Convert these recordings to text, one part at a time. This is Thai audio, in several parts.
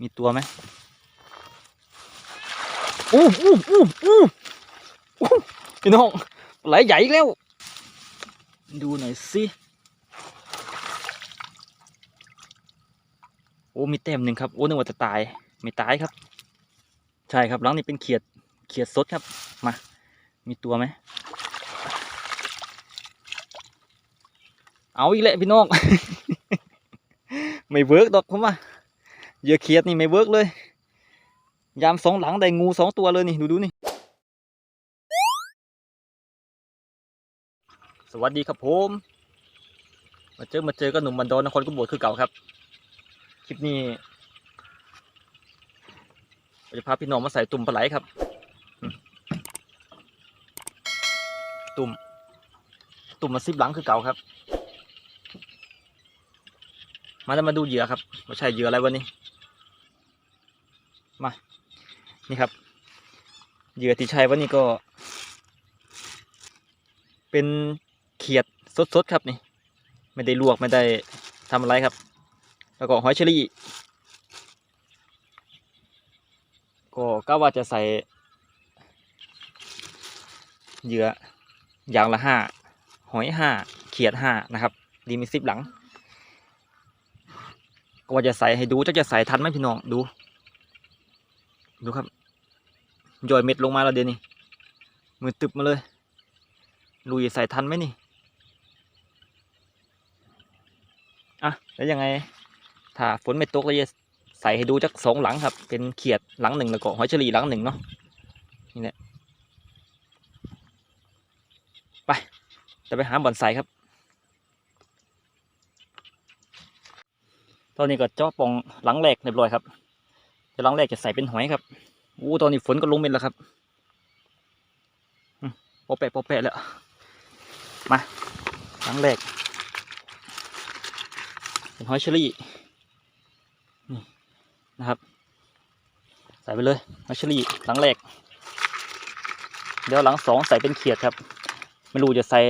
มีตัวไหมอู้อู้อู้อู้อู้พี่น้องไหลใหญ่อีกแล้ว ดูหน่อยสิโอ้มีแต้มหนึ่งครับโอ้นึกว่าจะตายไม่ตายครับ ใช่ครับหลังนี้เป็นเขียดเขียดสดครับมา มีตัวไหมเอาอีกแล้วพี่น้อง ไม่เวิร์กดอกผมว่า เหยื่อเขียดนี่ไม่เวิร์กเลย ยามสองหลังได้งูสองตัวเลยนี่ ดูดูนี่ สวัสดีครับผม มาเจอมาเจอกับหนุ่มบันดอนนครกุบวชคือเก่าครับ คลิปนี้เราจะพาพี่น้องมาใส่ตุ่มปลาไหลครับ ตุ่ม ตุ่มมาซิบหลังคือเก่าครับ มาแล้วมาดูเหยื่อครับว่าใช่เหยื่ออะไรวันนี้ มา นี่ครับ เหยื่อที่ใช้วันนี้ก็ เป็นเขียดสดๆครับนี่ ไม่ได้ลวกไม่ได้ทำอะไรครับ แล้วก็หอยเชอรี่ ก็ก็ว่าจะใส่เหยื่ออย่างละห้าหอยห้าเขียดห้านะครับ ดีมีสิบหลัง ก็ว่าจะใส่ให้ดูจะจะใส่ทันไหมพี่น้องดู ดูครับย่อยเม็ดลงมาแล้วเดี๋ยวนี้มือตึบมาเลยดูจะใส่ทันไหมนี่อะแล้วยังไง ถ้าฝนไม่ตกเราจะใส่ให้ดูจักสองหลังครับ เป็นเขียดหลังหนึ่งแล้วก็หอยเฉลี่หลังหนึ่งเนาะนี่แหละไปจะไปหาบ่อนใส่ครับ ตอนนี้ก็เจาะปองหลังแรกเรียบร้อยครับ เดี๋ยวหลังแรกจะใส่เป็นหอยครับอู้ตอนนี้ฝนก็ลงเม็ดแล้วครับอืมโปะแปะโปแปะแล้ว มาหลังแรก เป็นหอยเชอรี่ นี่นะครับ ใส่ไปเลยหอยเชอรี่หลังแรก เดี๋ยวหลังสองใส่เป็นเขียดครับ ไม่รู้จะใส่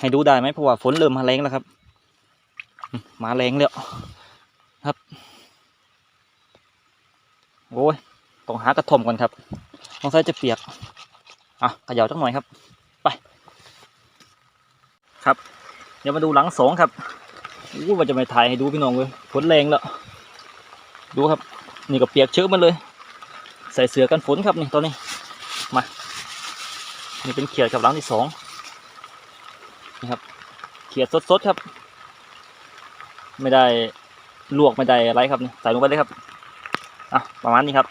ให้ดูได้ไหมเพราะว่าฝนเริ่มมาแรงแล้วครับ มาแรงแล้วครับ โอ้ยต้องหากระถมก่อนครับต้องใส่จะเปียก อะเขย่าจักหน่อยครับ ไป ครับ เดี๋ยวมาดูหลังสองครับอู้ว่าจะไม่ถ่ายให้ดูพี่น้องเลยฝนแรงแล้ว ดูครับ นี่ก็เปียกเชื้อมันเลย ใส่เสื้อกันฝนครับนี่ตอนนี้ มา นี่เป็นเขียดกับหลังที่สองนี่ครับ เขียดสดๆครับ ไม่ได้ลวกไม่ได้อะไรครับนี่ใส่ลงไปเลยครับ อะประมาณนี้ครับ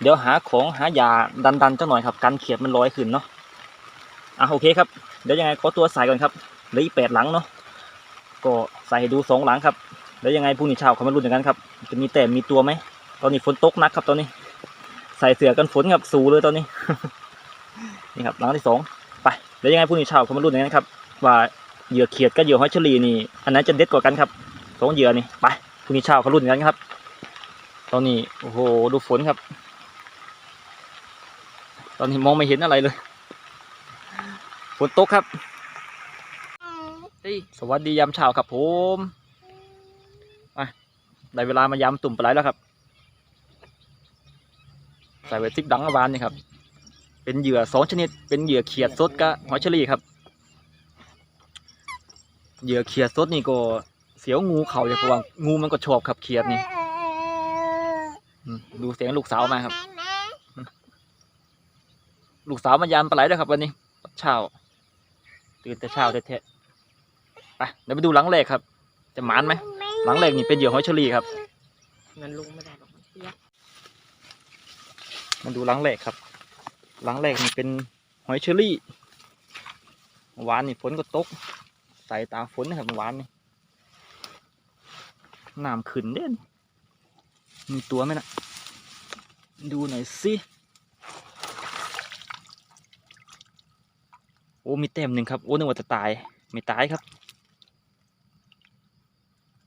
เดี๋ยวหาของหายาดันดันๆเจ้าหน่อยครับกันเขียดมันลอยขึ้นเนาะอะโอเคครับเดี๋ยวยังไงขอตัวใส่ก่อนครับเหลืออีกแปดหลังเนาะก็ใส่ให้ดูสองหลังครับแล้วยังไงพรุ่งนี้เช้าเขามาลุ้นอย่างนั้นครับจะมีแต่มีตัวไหมตอนนี้ฝนตกนักครับตอนนี้ ใส่เสื้อกันฝนครับสูเลยตอนนี้นี่ครับหลังที่สองไปเดี๋ยวยังไงพรุ่งนี้เช้าเขามาลุ้นอย่างนั้นครับ ว่าเหยื่อเขียดกับเหยื่อหอยเชอรี่นี่อันไหนจะเด็ดกว่ากันครับสองเหยื่อนี่ไปพรุ่งนี้เช้าเขารุ่นกันครับ ตอนนี้โอ้โหดูฝนครับ ตอนนี้มองไม่เห็นอะไรเลยฝนตกครับเฮ้ยสวัสดียามเช้าครับผมมาได้เวลามายามตุ่มปลาไหลแล้วครับ ใส่ไว้ซิกดังอวานนี่ครับ เป็นเหยื่อสองชนิด เป็นเหยื่อเขียดสดกับหอยเชอรี่ครับ เหยื่อเขียดสดนี่ก็เสียวงูเขาเลยเพราะว่างูมันก็ชอบครับเขียดนี่อืม ดูเสียงลูกสาวมาครับ ลูกสาวมายามปลาไหลด้วยครับวันนี้เช้าตื่นแต่เช้าแท้ๆไปเดี๋ยวไปดูหลังแรกครับ จะหมานไหมหลังแรกนี่เป็นเหยื่อหอยเชอรี่ครับมันลุงไม่ได้หรอกมันเปียกมันดูหลังแรกครับ หลังแรกนี่เป็นหอยเชอรี่เมื่อวานนี่ฝนก็ตก ใส่ตามฝนนะครับเมื่อวานนี่น้ำขึ้นเด่น มีตัวไหมนะดูหน่อยสิโอ้มีแต้มหนึ่งครับ โอ้นึกว่าจะตาย ไม่ตายครับ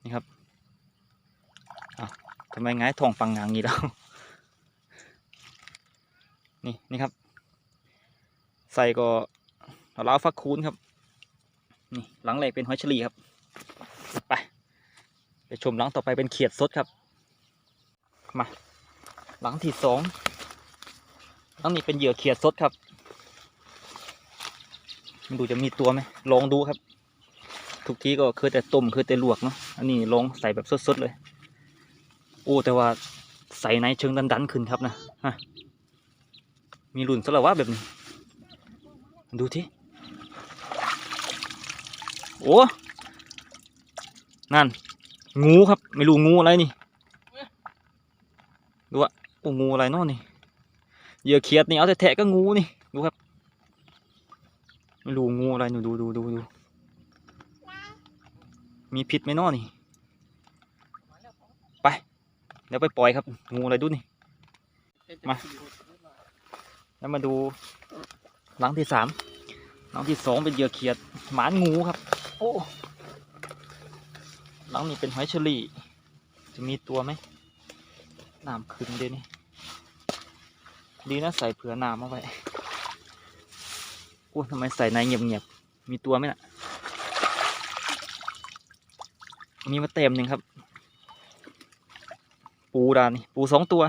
นี่ครับอ้าวทำไมง่ายทองปังงางงี้แล้ว นี่นี่ครับ ใส่ก็ล้าฟักคูนครับ นี่หลังแรกเป็นหอยเฉลี่ครับ ไป ไปชมหลังต่อไปเป็นเขียดสดครับ มา หลังที่สองหลังนี้เป็นเหยื่อเขียดสดครับมันดูจะมีตัวไหมลองดูครับ ทุกทีก็เคยแต่ต้มเคยแต่ลวกเนาะอันนี้ลองใส่แบบสดๆเลย โอ้แต่ว่าใส่ในเชิงดันๆขึ้นครับนะฮะมีรุ่นสละวะแบบนี้ ดูที่โอ้นั่น งูครับ ไม่รู้งูอะไรนี่ ดูอะโอ้งูอะไรนาะนี่เหยื่อเขียดนี่เอาแต่แทะก็งูนี่ดูครับไม่รู้งูอะไรหนูดูดูดูดูมีพิษไหมนาะนี่ไปเดี๋ยวไปปล่อยครับ งูอะไรดูนี่มาแล้วมาดูหลังที่สามหลังที่สองเป็นเหยื่อเขียดหมานงูครับ โอ้หลังนี้เป็นหอยเชอรี่ จะมีตัวไหม น้ำขึ้นเดี๋ยวนี้ดีนะใส่เผื่อน้ำเอาไว้โอ้ทำไมใส่ในเงียบๆ มีตัวไหมน่ะ มีมาเต็มหนึ่งครับ ปูดานี่ ปูสองตัว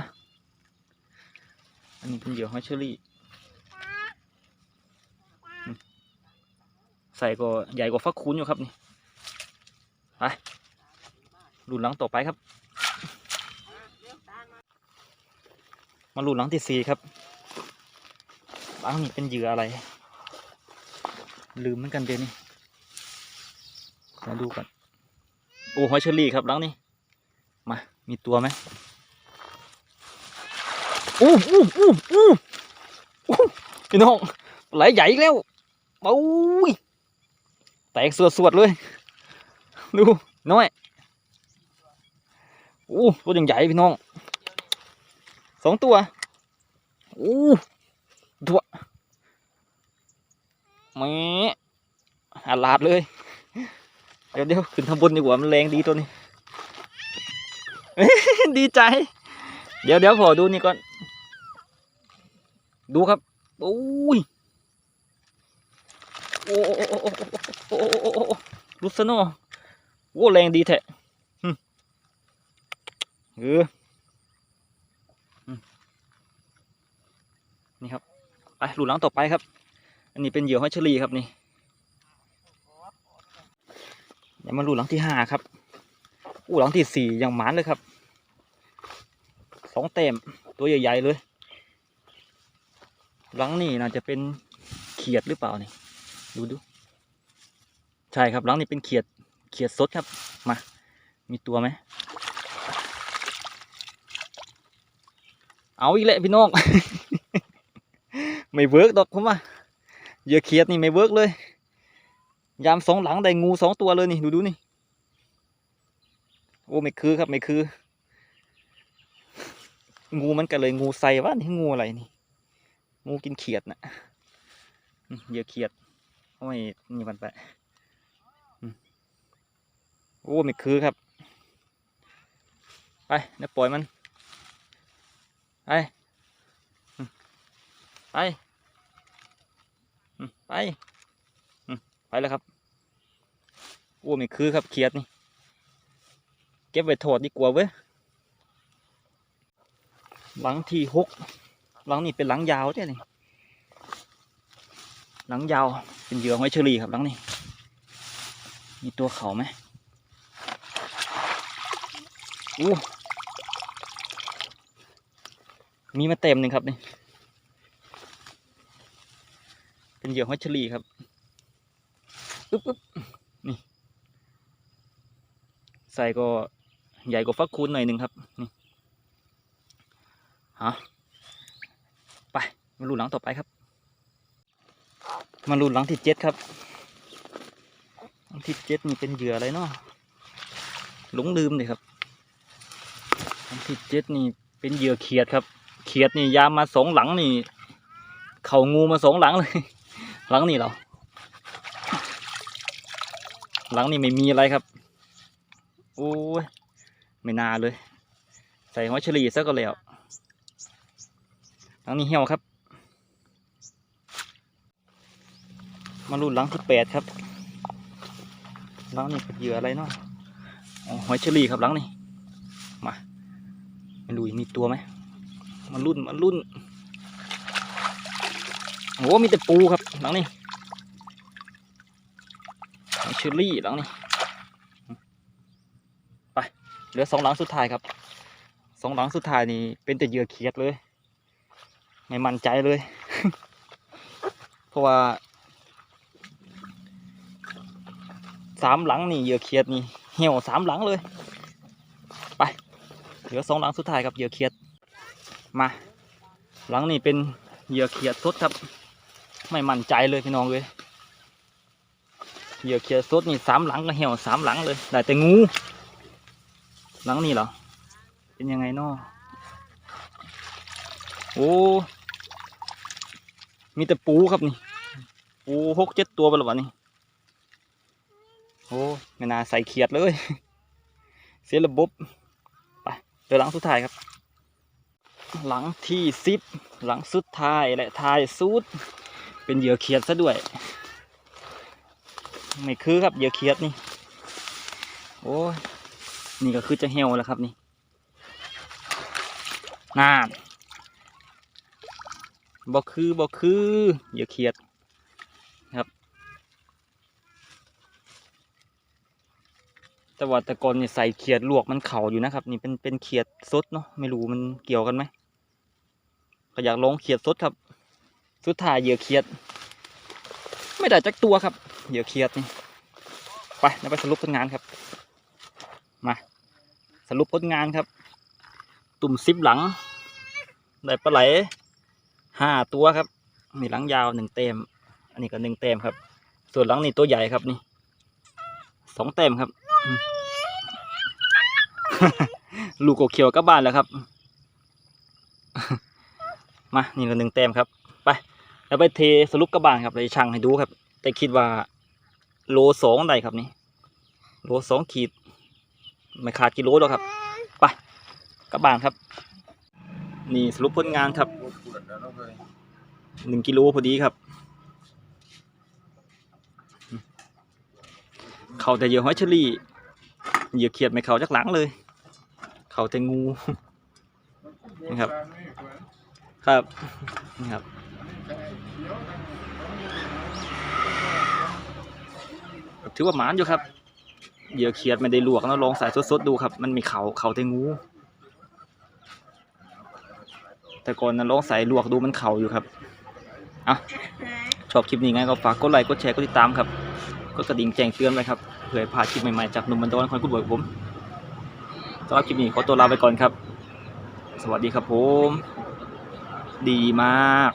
อันนี้เป็นเหยื่อหอยเชอรี่ ใส่ก็ใหญ่กว่าฟักคูนอยู่ครับนี่ ไปรุ่นหลังต่อไปครับ มารุ่นหลังที่สี่ครับหลังนี้เป็นเหยื่ออะไร ลืมเหมือนกันเดี๋ยวนี่มาดูกันโอ้หอยเชอรี่ครับหลังนี้มามีตัวไหมอู้อู้อู้อู้อู้พี่น้องไหลใหญ่แล้วโอ้ยแตกสวดสวดๆเลย ดูน้อยอู้ตัวยังใหญ่พี่น้อง สองตัวอู้ตัวแม่อาลาดเลย เดี๋ยวเดี๋ยวขึ้นข้างบนดีกว่า มันแรงดีตัวนี้ ดีใจ เดี๋ยวเดี๋ยวพอดูนี่ก่อน ดูครับโอ้ยโอ้โอ้โอ้โอ้โอ้โอ้โอ้ลุสโนโอ้แรงดีแท้เออ นี่ครับไปหลุดหลังต่อไปครับ อันนี้เป็นเหยื่อหอยเชอรี่ครับนี่เดี๋ยวมาหลุดหลังที่ห้าครับอู้หลังที่สี่ยังหมานเลยครับสองเต็มตัวใหญ่ๆเลยหลังนี่น่าจะเป็นเขียดหรือเปล่านี่ดูดูใช่ครับหลังนี่เป็นเขียดเขียดสดครับมา มีตัวไหมเอาอีกแล้วพี่น้อง ไม่เวิร์กดอกผมว่าเยื่อเขียดนี่ไม่เวิร์กเลย ยามสองหลังได้งูสองตัวเลยนี่ดูดูนี่ โอ้ไม่คือครับไม่คือ งูมันก็เลยงูใส่วะนี่งูอะไรนี่ งูกินเขียดนะเยื่อเขียดโอ้ยนี่มันไปโอ้ไม่คือครับ ไปเดี๋ยวปล่อยมัน ไป ไปไปไปแล้วครับอ้ไม่คือครับเขียดนี่ เก็บไว้ถอดดีกว่าเว้ยหลังที่หกหลังนี้เป็นหลังยาวเนี่ยนี่หลังยาวเป็นเหยื่อหอยเชอรี่ครับหลังนี้ มีตัวเขาไหมอู้มีมาเต็มหนึ่งครับนี่ เป็นเหยื่อหอยเชอรี่ครับอึ๊บอึ๊บนี่ใส่ก็ใหญ่กว่าฟักคูนหน่อยหนึ่งครับนี่ฮะไปมาลุ้นหลังต่อไปครับมาลุ้นหลังที่เจ็ดครับหลังที่เจ็ดนี่เป็นเหยื่ออะไรเนาะหลงลืมเลยครับหลังที่เจ็ดนี่เป็นเหยื่อเขียดครับ เขียดนี่ยามมาสองหลังนี่ เข่างูมาสองหลังเลย หลังนี่เหรอหลังนี่ไม่มีอะไรครับโอ้ยไม่นาเลย ใส่หอยเฉลีซะก็แล้วหลังนี้เหี่ยวครับ มาลุ้นหลังที่แปดครับหลังนี้เป็นเหยื่ออะไรเนาะหอยเชอรี่ครับหลังนี้มาไม่รู้มีตัวไหมมันรุ่นมันรุ่น โอ้มีแต่ปูครับหลังนี้หลังเชอรี่หลังนี้ไปเหลือสองหลังสุดท้ายครับสองหลังสุดท้ายนี่เป็นแต่เหยื่อเขียดเลยไม่มั่นใจเลย เพราะว่าสามหลังนี่เหยื่อเขียดนี่เหี่ยวสามหลังเลย ไปเหลือสองหลังสุดท้ายครับเหยื่อเขียดมา หลังนี่เป็นเหยื่อเขียดสดครับ ไม่มั่นใจเลยพี่น้องเลยเหยื่อเขียดสดนี่สามหลังก็เหี่ยวสามหลังเลยได้แต่งูหลังนี่เหรอเป็นยังไงนาะโอ้มีแต่ปูครับนี่ปูหกเจ็ดตัวไปแล้ววะนี่โอ้ไม่น่าใส่เขียดเลย เสียระบบไปเดี๋ยวหลังสุดท้ายครับ หลังที่สิบหลังสุดท้ายและท้ายสุด เป็นเหยื่อเขียดซะด้วย ไม่คือครับเหยื่อเขียดนี่ โอ้ยนี่ก็คือจะเหี่ยวแล้วครับนี่น่านบ่คือบ่คือเหยื่อเขียดครับแต่ว่าต่ก่อนเนี่ยใส่เขียดลวกมันเข่าอยู่นะครับ นี่เป็นเป็นเขียดสดเนาะไม่รู้มันเกี่ยวกันไหมก็อยากลองเขียดสดครับ สุดท้ายเหยื่อเขียด ไม่ได้จักตัวครับ เหยื่อเขียดนี่ไปเดี๋ยวไปสรุปผลงานครับ มา สรุปผลงานครับ ตุ่มซิปหลังได้ปลาไหลห้าตัวครับมีหลังยาวหนึ่งเต็มอันนี้ก็หนึ่งเต็มครับ ส่วนหลังนี่ตัวใหญ่ครับนี่สองเต็มครับลูกกบเขียวกลับบ้านแล้วครับ มา นี่ก็หนึ่งแต้มครับ แล้วไปเทสรุปกลับานครับเลยช่างให้ดูครับ แต่คิดว่าโลสองได้ครับนี่โลสองขีดไม่ขาดกิโลหรอกครับไปกลับานครับ นี่สรุปผลงานครับหนึ่งกิโลพอดีครับ เขาแต่เหยื่อหอยเชอรี่เหยื่อเขียดไม่เขาจากหลังเลย เขาแต่งูนะครับ ครับนี่ครับ ถือว่าหมานอยู่ครับ เหยื่อเขียดไม่ได้ลวกนะลองใส่สดๆดูครับ มันมีเขาเขาแต่งู แต่ก่อนนั้นลองใส่ลวกดูมันเขาอยู่ครับอะชอบคลิปนี้ไงก็ฝากกดไลค์กดแชร์กดติดตามครับกดกระดิ่งแจ้งเตือนไว้ครับเผื่อพาคลิปใหม่ๆจากหนุ่มบันดอนคอยกุดบอยผมสำหรับคลิปนี้ขอตัวลาไปก่อนครับ สวัสดีครับผม ดีมาก